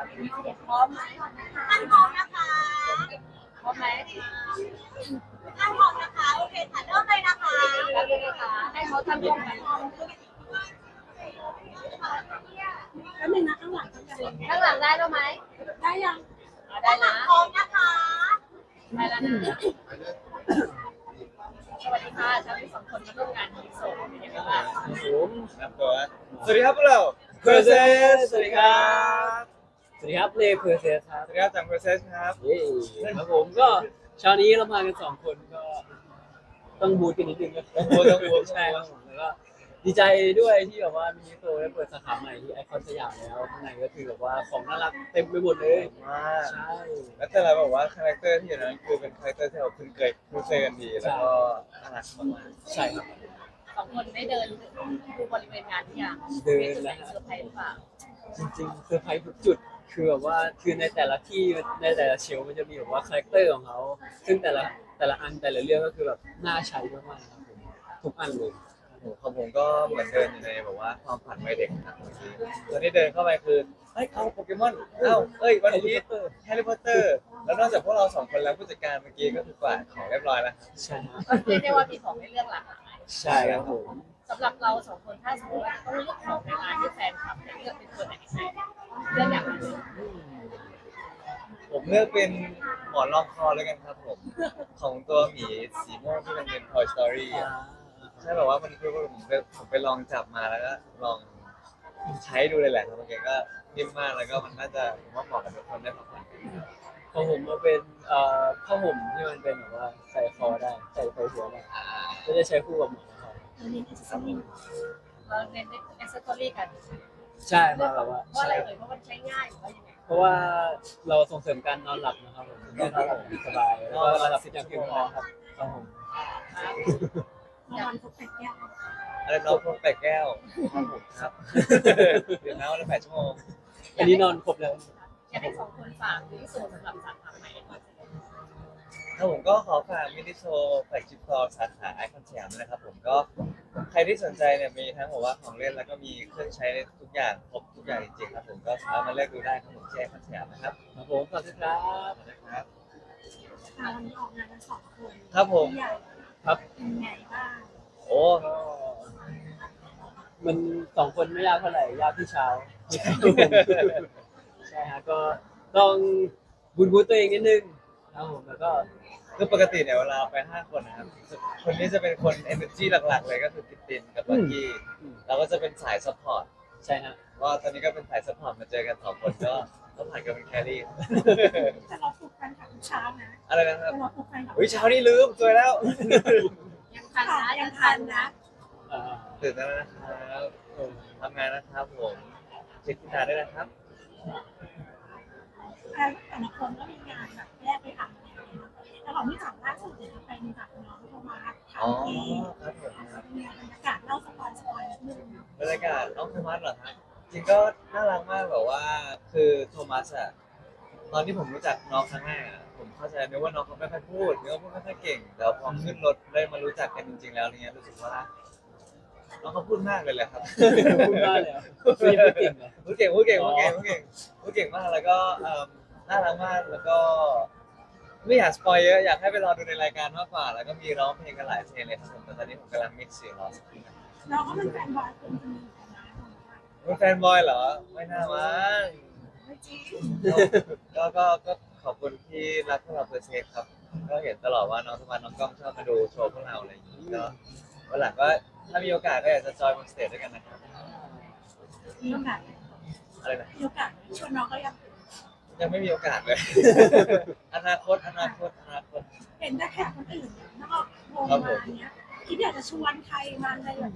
ครับพร้อมไหมท่านพร้อมนะคะพร้อมไหมท่านพร้อมนะคะโอเคค่ะเริ่มเลยนะคะแล้วเลยนะคะให้เขาทำร่วมกันแล้วหนึ่งนะข้างหลังข้างหลังข้างหลังได้แล้วไหมได้ยังอะได้ด้านหลันะงพร้อมนะคะได้แล้วนะสวัสดีค่ะฉันสองคนมาร่วมงานที่โซนเป็นยังไงบ้างผมครับตัวสวัสดีครับพวกเรา Process สวัสดีครับ สวัสดีครับเลเพอร์เซสครับสวัสดีครับจาก Process ครับเย้ครับผมก็เช้านี้เรามากันสองคนก็ต้องบูทกันนิดนึงนะต้องบูทต้องบูท ใช่ครับผมแล้วก็ดีใจด้วยที่แบบว่ามินิโซได้เปิดสาขาใหม่ที่ไอคอนสยามแล้วข้างในก็คือแบบว่าของน่ารักเต็มไปหมดเลยมากใช่ แล้วแต่เราบอกว่าคาแรคเตอร์ที่อยู่นั้นคือเป็นคาแรคเตอร์ที่เราคุ้นเคยคุ้นเคยกันดีแล้วก็น่ารักมากใช่ครับ สองคนได้เดินดูบริเวณงานที่ยังเดินมีจุดไหนแล้ว เซอร์ไพรส์หรือเปล่าจริงๆเซอร์ไพรส์ทุกจุด คือแบบว่าคือในแต่ละที่ในแต่ละเชลฟ์มันจะมีแบบว่าคาแรคเตอร์ของเขาซึ่งแต่ละแต่ละอันแต่ละเรื่องก็คือแบบน่าใช้มากๆครับผมทุกอันเลยๆของผมก็เหมือนเดินอยู่ในแบบว่าความฝันวัยเด็กนะครับเมื่อกี้ตอนนี้เดินเข้าไปคือเฮ้ยเอาโปเกมอนเอ้าเอ้ยวันพีชแฮร์รี่พอตเตอร์ แล้วนอกจากพวกเราสองคนแล้วผู้จัดการเมื่อกี้ก็คือกวาดของเรียบร้อยแล้วใช่ฮะก็เรียกได้ว่ามีของให้เลือกหลากหลายใช่ครับผมสำหรับเราสองคนถ้าสมมติว่าต้องเลือกของในงานที่แฟนคลับจะเลือกเป็นตัวไหนใช่ เลือกอย่างไรผมเลือกเป็นหมอนรองคอแล้วกันครับผม ของตัวหมีสีม่วงที่มันเป็น Toy Story อะใช่แบบว่ามันคือผมไปผมไปลองจับมาแล้วก็ลองใช้ดูเลยแหละครับมันก็นิ่มมากแล้วก็มันน่าจะผมว่าเหมาะกับทุกคนได้พักผ่อนของผมมาเป็นเอ่อผ้าห่มที่มันเป็นแบบว่าใส่คอได้ใส่ไปหัวได้ก็จะใช้คู่กับหมอนครับตัวนี้คือสมิงเราเน้นเอ็กซ์ตอรี่กัน ใช่เลืมาอกแบบว่าเพราะอะไรใช่เอ่ยเพราะมันใช้ง่ายหรือว่ายังไงเพราะว่าเราส่งเสริมการนอนหลับนะครับผมนอนหลับสบายแล้วก็นอนหลับอย่างเพียงพอครับครับผมนอนทุกแปดแก้วอะไรน้องพงแปดแก้วครับผมครับเดี๋ยวน้ำวันละแปดชั่วโมงอันนี้นอนครบแล้วอยากให้สองคนฝากที่สุดสำหรับสาขาใหม่ก่อนครับผมก็ขอฝากมินิโชว์แฟลกชิพฟอร์สาขาไอคอนสยามด้วยนะครับผมก็ ใครที่สนใจเนี่ยมีทั้งบอกว่าของเล่นแล้วก็มีเครื่องใช้ทุกอย่างครบทุกอย่างจริงๆครับผมก็สามารถมาเลือกดูได้ครับผมที่ไอคอนสยามนะครับครับผมขอบคุณครับนะครับค่ะวันนี้ออกงานกันสองคนครับผมใหญ่ครับเป็นไงบ้างโอ้ก็มันสองคนไม่ยากเท่าไหร่ยากที่เช้าใช่ฮะก็ต้องบุญบูตตัวเองนิดนึงครับผมแล้วก็ คือปกติเนี่ยเวลาไปห้าคนนะครับ คนนี้จะเป็นคน energy หลักๆ เลยก็คือติดตินกับบักกี้เราก็จะเป็นสาย support ใช่ฮะว่าตอนนี้ก็เป็นสาย support มาเจอกันสองคนก็ก็ผ่านกันเป็นแครี่แต่เราปลุกแฟนคลับทุกเช้านะอะไรนะครับแต่เราปลุกแฟนคลับอุ้ยเช้านี้ลืมสวยแล้ว ยังทันค่ะนะยัยังงทัทันนนะนะอ่าตื่นแล้วนะครับทำงานนะครับผมเช็คที่นาได้นะครับแต่ละคนก็มีงานแบบแยกไปทำแต่ของที่สองล่าสุดเนี่ยจะเป็นกับน้องโทมัสอ๋อทำเองครับผมมีบรรยากาศเล่าสปอยสปอยนิดนึงบรรยากาศน้องโทมัสเหรอครับจริงก็น่ารักมากแบบว่า คือโทมัสอะตอนที่ผมรู้จักน้องครั้งแรกอะผมเข้าใจนึกว่าน้องเขาไม่ค่อยพูดนึกว่าพูดไม่ค่อยเก่ง แต่พอขึ้นรถได้มารู้จักกันจริงๆแล้วเนี่ยรู้สึกว่าน้องเขาพูดมากเลยแหละครับ พูดได้เลยอะพูดยังไม่เก่งเหรอ พูดเก่งพูดเก่งพูดเก่งพูดเก่งพูดเก่งมากแล้วก็เอิ่มน่ารักมากแล้วก็ ไม่อยากสปอยเยอะอยากให้ไปรอดูในรายการมากกว่า แล้วก็มีร้องเพลงกันหลายเพลงเลยครับผมแต่ตอนนี้ผมกำลังมิกซ์เสียงรอสักทีนะเราก็เป็นแฟนบอยคนหนึงเหมือนกันนะเป็นแฟนบอยเหรอ ไม่น่ามั้งไม่จริงก็ก็ก็ขอบคุณที่รักพวกเราเพอร์เซสครับ ก็เห็นตลอดว่าน้องสมานน้องกล้องชอบมาดูโชว์พวกเราอะไรอย่างนี้ก็วันหลังก็ถ้ามีโอกาสก็อยากจะจอยบนสเตจด้วยกันนะครับมีโอกาสอะไรนะมีโอกาสชวนน้องก็ยัง ยังไม่มีโอกาสเลย อนาคตอนาคตอนาคต เห็นแต่แขกคนอื่นแล้วก็วงมาเนี้ยคิดอยากจะชวนใครมาในแบบ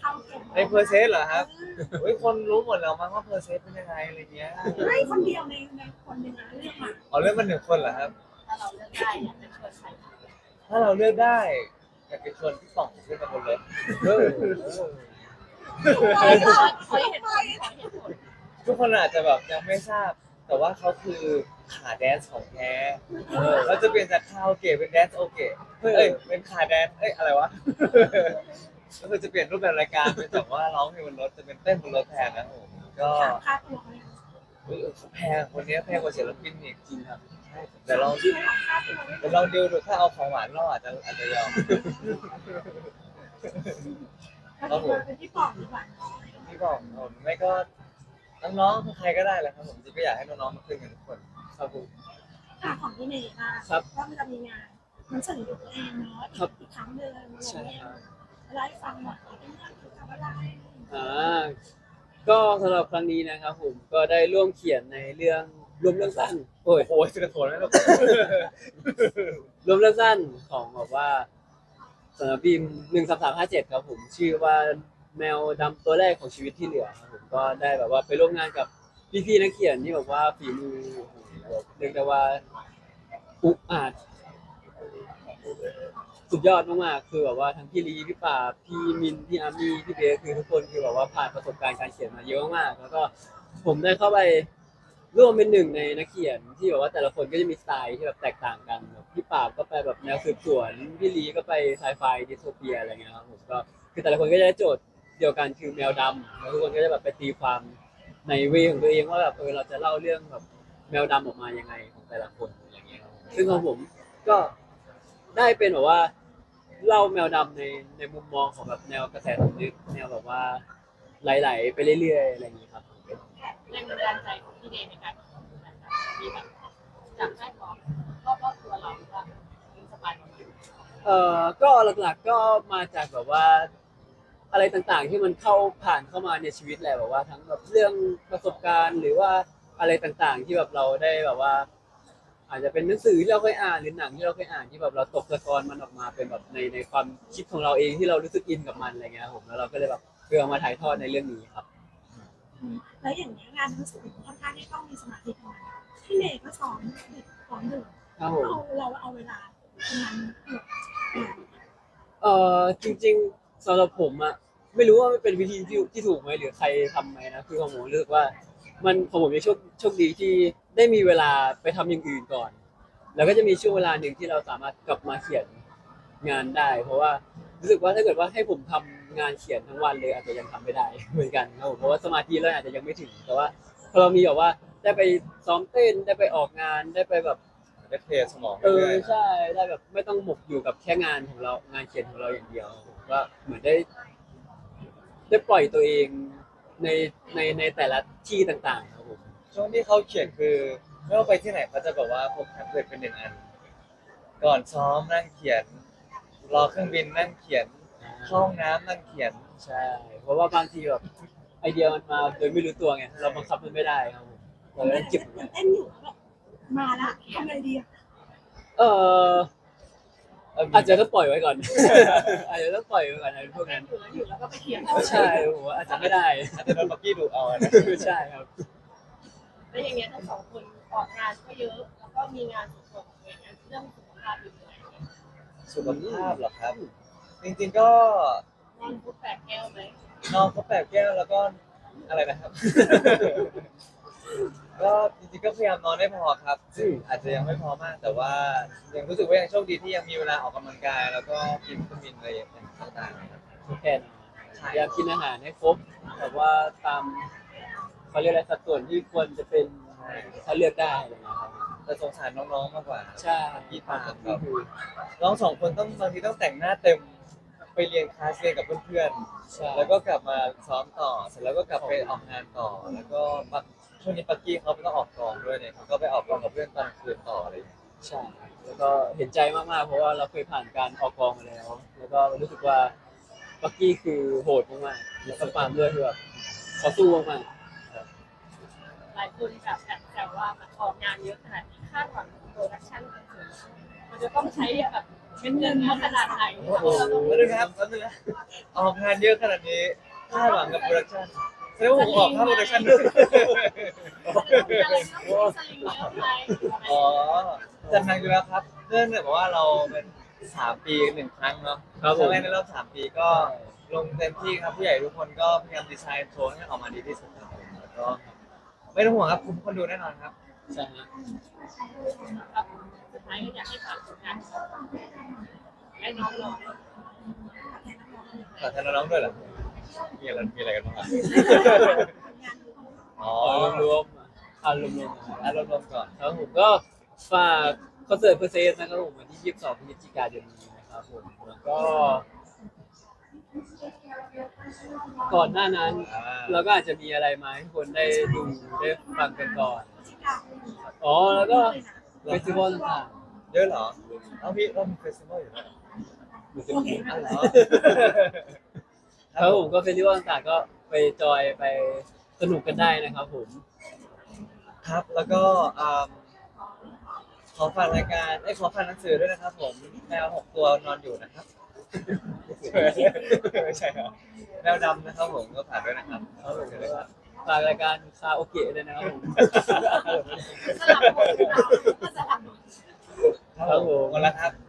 เข้าเก็บในเพอร์เซสเหรอครับ เฮ้ยคนรู้หมดแล้วมั้งว่าเพอร์เซสเป็นยังไงอะไรเงี้ยไม่คนเดียวในในคนหนึ่งนะเรื่องมาอ๋อเรื่องมันหนึ่งคนเหรอครับ ถ้าเราเลือกได้อยากจะชวนใครถ้าเราเลือกได้อยากจะชวนพี่ป่องขึ้นมาบนรถเออขอขอเหตุผลขอเหตุผลทุกคนอาจจะแบบยังไม่ทราบ แต่ว่าเขาคือขาแดนซ์ของแท้เออเขาจะเปลี่ยนจากคาราโอเกะเป็นแดนซ์โอเกะเอ้ยเป็นขาแดนซ์เอ้ยอะไรวะก็คือจะเปลี่ยนรูปแบบรายการเป็นจากว่าร้องเพลงบนรถจะเป็นเต้นบนรถแทนนะครับผมก็ถามค่าตัวเขาเนี่ยคเฮ้ยเขาแพงคนนี้แพงกว่าศิลปินอีกจริงครับแต่ลองที่ของค่าที่เราไม่แต่ลองดูดูถ้าเอาของหวานเราอาจจะอาจจะยอมถ้าเป็นเป็นที่ปล่องดีกว่าพี่บอกผมไม่ก็ น้องๆใครก็ได้แหละครับผมจริงก็อยากให้น้องๆมาขึ้นกันทุกคนครับผม ค่ะของพี่เมย์ค่ะครับว่ามันจะมีงานมันสื่อตัวเองเนาะครับอีกครั้งหนึ่งใช่ครับ ไล่าให้ฟังหน่อยว่าเป็นงานเกี่ยวกับอะไรอ่าก็สำหรับครั้งนี้นะครับผมก็ได้ร่วมเขียนในเรื่องรวมเรื่องสั้นโอ้ยโอ้ยจะโถนไหมลูกรวมเรื่องสั้นของแบบว่าสำหรับบีมหนึ่งสามสามห้าเจ็ดครับผมชื่อว่า แมวดำตัวแรกของชีวิตที่เหลือครับผมก็ได้แบบว่าไปร่วมงานกับพี่ๆนักเขียนที่แบบว่าฝีมือเรียกได้ว่าอุกอาจสุดยอดมากๆคือแบบว่าทั้งพี่ลีพี่ป่าพี่มินพี่อาร์มี่พี่เบสคือทุกคนคือแบบว่าผ่านประสบการณ์การเขียนมาเยอะมากๆแล้วก็ผมได้เข้าไปร่วมเป็นหนึ่งในนักเขียนที่แบบว่าแต่ละคนก็จะมีสไตล์ที่แบบแตกต่างกันพี่ปราก็ไปแบบแนวสืบสวนพี่ลีก็ไปไซไฟดิสโทเปียอะไรเงี้ยครับผมก็คือแต่ละคนก็จะได้โจทย์ เดียวกันคือแมวดำแล้วทุกคนก็จะแบบไปตีความในเวของตัวเองว่าแบบเออเราจะเล่าเรื่องแบบแมวดำออกมายังไงของแต่ละคนอย่างเงี้ยครับซึ่งของผมก็ได้เป็นแบบว่าเล่าแมวดำในในมุมมองของแบบแนวกระแสสำนึกแนวแบบว่าไหลๆไปเรื่อยๆอะไรอย่างเงี้ยครับแรงบันดาลใจของพี่เดย์ในการทำงานแบบมีแบบจากแม่ของรอบๆตัวเราว่าอินสปายเราไหมเอ่อก็หลักๆก็มาจากแบบว่า อะไรต่างๆ ที่มันเข้าผ่านเข้ามาในชีวิตแหละแบบว่าทั้งแบบเรื่องประสบการณ์หรือว่าอะไรต่างๆ ที่แบบเราได้แบบว่า อาจจะเป็นหนังสือที่เราเคยอ่านหรือหนังที่เราเคยอ่านที่แบบเราตกตะกอนมันออกมาเป็นแบบในในความคิดของเราเองที่เรารู้สึกอินกับมันอะไรเงี้ยครับผมแล้วเราก็เลยแบบเพื่อเอามาถ่ายทอดในเรื่องนี้ครับ แล้วอย่างนี้ยงานหนังสือค่อนข้างที่ต้องมีสมาธิประมาณพี่เมย์ก็สอนเด็กสอนหนึ่งครับผม เราเราเอาเวลาตรงนั้นเกือบเอ่อจริงๆ สำหรับผมอะไม่รู้ว่ามันเป็นวิธีที่ที่ถูกไหมหรือใครทำไหมนะคือของผมรู้สึกว่า มันของผมจะโชคโชคดีที่ได้มีเวลาไปทำอย่างอื่นก่อน แล้วก็จะมีช่วงเวลาหนึ่งที่เราสามารถกลับมาเขียนงานได้ เพราะว่ารู้สึกว่าถ้าเกิดว่าให้ผมทำงานเขียนทั้งวันเลยอาจจะยังทำไม่ได้ เหมือนกันครับผมเพราะว่าสมาธิเราอาจจะยังไม่ถึงแต่ว่าพอเรามีแบบว่าได้ไปซ้อมเต้นได้ไปออกงานได้ไปแบบ ได้เทสมองเออเรื่อยๆ ใช่ได้แบบไม่ต้องหมกอยู่กับแค่งานของเรางานเขียนของเราอย่างเดียวก็เหมือนได้ ได้ปล่อยตัวเองในในในแต่ละที่ต่างๆครับผมช่วงที่เขาเขียนคือไม่ว่าไปที่ไหนเขาจะแบบว่าพกแท็บเล็ตเป็นหนึ่งอัน ก่อนซ้อมนั่งเขียน รอเครื่องบินนั่งเขียนเข้าห้องน้ำนั่งเขียน ใช่ เพราะว่าบางทีแบบไอเดียมันมาโดยไม่รู้ตัวไงเราบังคับมันไม่ได้ครับผมเราก็ต้องเก็บยังเต้นอยู่แบบ มาละทำไงดีอะเออเอออาจจะต้องปล่อยไว้ก่อน อาจจะต้องปล่อยไว้ก่อนในพวกนั้นอยู่แล้วอยู่แล้วก็ไปเขียนใช่ผมว่าอาจจะไม่ได้อาจจะโดนปักกี้ดูเอาอะนะใช่ครับ แล้วอย่างเงี้ยทั้งสองคนออกงานก็เยอะ แล้วก็มีงานส่วนตัวของตัวเองเรื่องสุขภาพเป็นยังไงสุขภาพเหรอครับ จริงๆก็นอนพุทแปดแก้วไหมนอนครบแปดแก้วแล้วก็อะไรนะครับ ก็จริงๆก็พยายามนอนได้พอครับซึ่งอาจจะยังไม่พอมาก แต่ว่ายังรู้สึกว่ายังโชคดีที่ยังมีเวลาออกกำลังกาย แล้วก็กินวิตามินอะไรต่างๆนะครับแค่นั้นพยายามกินอาหารให้ครบแบบว่าตามเขาเรียกอะไรสัดส่วนที่ควรจะเป็นถ้าเลือกได้อะไรอย่างเงี้ยครับแต่สงสารน้องๆมากกว่าใช่ที่ความตามก็แบบคือน้องสองคนต้องบางทีต้องแต่งหน้าเต็มไปเรียนคลาสเรียนกับเพื่อนใช่ๆแล้วก็กลับมาซ้อมต่อเสร็จแล้วก็กลับไปออกงานต่อ แล้วก็ปัก ช่วงนี้ปักกี้เขาไม่ต้องออกกองด้วยเนี่ยเขาก็ไปออกกองกับเพื่อนตอนคืนต่ออะไรอย่างเงี้ยใช่แล้วก็เห็นใจมากๆ เพราะว่าเราเคยผ่านการออกกองมาแล้ว แล้วก็รู้สึกว่าบักกี้คือโหดมากๆแล้วก็ปาล์มด้วยคือแบบเขาสู้มากหลายคนแบบแบบแต่ว่ามันออกงานเยอะขนาดนี้คาดหวังโปรดักชั่นมันสูงมันจะต้องใช้แบบเงินขนาดไหนโอ้โหแล้วนึงนะครับแล้วนึงนะออกงานเยอะขนาดนี้คาดหวังกับโปรดักชั่น แสดงว่าผมออกค่าโปรดักชั่นด้วยอะไรต้องมีสลิงเยอะไหมอ๋อจัดหนักอยู่แล้วครับเนื่องจากว่าเราเป็นสามปีหนึ่งครั้งเนาะๆครับคผรั้มงแรกในรอบสามปีก็ลงเต็มที่ครับผู้ใหญ่ทุกคนก็พยายามดีไซน์โชว์ให้ออกมาดีที่สุดครับผมแล้วก็ไม่ต้องห่วงครับคุ้มคนดูแน่นอนครับ ใช่ฮะครับสุดท้ายก็อยากให้ฝากผลงานให้น้องลองขอแทนน้องๆด้วยเหรอ มีอะไรมีอะไรกันบ้างอะอ๋ออ๋อรวมๆอะคอารมณ์ๆนะครับอารมณ์รวมก่อนครับผมก็ฝากคอนเสิร์ตเพอร์เซสนะครับผมวันที่ 22พฤศจิกายนนี้นะครับผมแล้วก็ ก่อนหน้านั้น อ่า เราก็อาจจะมีอะไรมาให้ทุกคนได้ดูได้ฟังกันก่อนอ๋อแล้วก็เฟสติวัลต่างเยอะเหรอเอาพี่เรามีเฟสติวัลอยู่แล้วๆมันจะมีอ๋อเหรอ ครับผมก็เฟสติวัลต่างๆก็ไปจอยไปสนุกกันได้นะครับผม ครับแล้วก็อ่าขอฝากรายการไอ้ยขอฝากหนังสือด้วยนะครับ ผมแมวหกตัวนอนอยู่นะครับไม่ใช่ครับแมวดำนะครับผมก็ฝากด้วยนะครับครับผมก็ฝากรายการคาโอเกะด้วยนะครับผมสลับคนเราสลับ ครับผมหมดแล้วครับใช่ครับ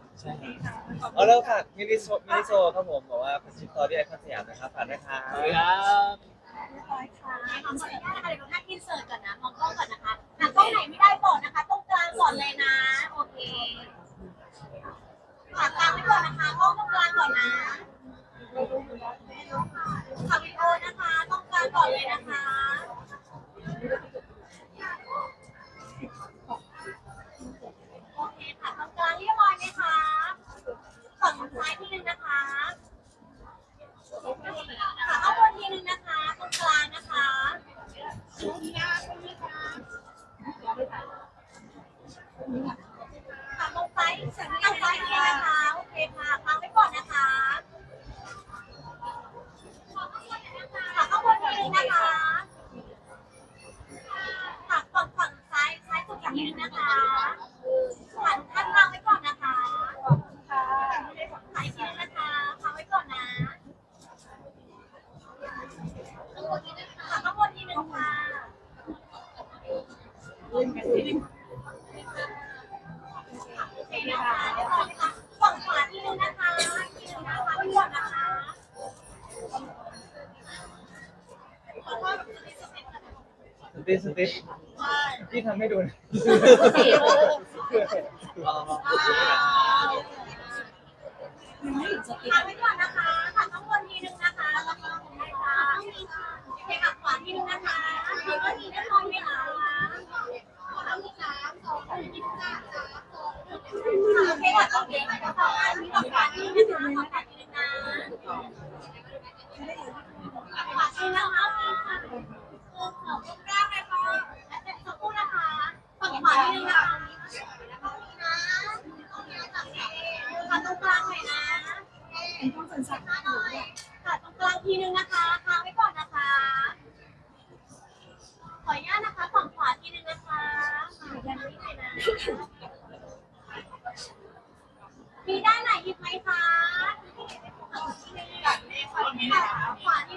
เอาแล้วฝากมินิโซมินิโซครับผมบอกว่าเป็นชิปตอรี่ไอคอนสยามนะครับฝากด้วยครับสวัสดีครับขออนุญาตนะคะเดี๋ยวท่านอินเสิร์ตก่อนนะ มองกล้องก่อนนะคะหากกล้องไหนไม่ได้บอกนะคะ ตรงกลางก่อนเลยนะ โอเคฝากกลางไว้ก่อนนะคะกล้องตรงกลางก่อนนะฝากวิดีโอนะคะต้องกลางก่อนเลยนะคะ สติ๊กสติ๊กพี่ทำให้ดูนะอ๋อ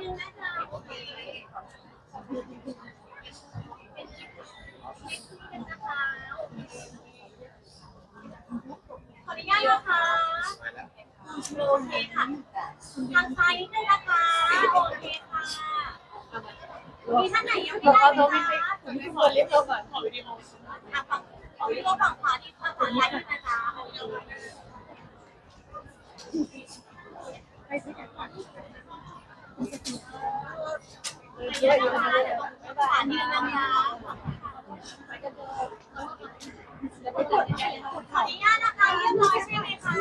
ขวาทีนึงนะคะโอเคขออนุญาตนะคะโอเคค่ะทางซ้ายนิดนึงนะคะโอเคค่ะมีท่านไหนยังไม่ได้ไหมคะผมมีคนเรียกเราก่อนขอวิดีโออะฝั่งขอวิดีโอฝั่งขวาที่ฝั่งขวาซ้ายนะคะ เยอะอยู่นะคะเดี๋ยานิดนึงนะคะขออนุญาตนะคะเรียบร้อยใช่ไหมคะ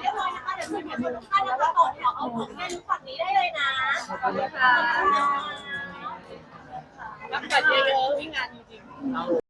เรียบร้อยนะคะเดี๋ยวคุณเห็นทุกท่านแล้วก็ต่อแถวเอาของเล่นฝั่งนี้ได้เลยนะขอบคุณค่ะรับบัตรเยอะๆวิ่งงานจริงๆ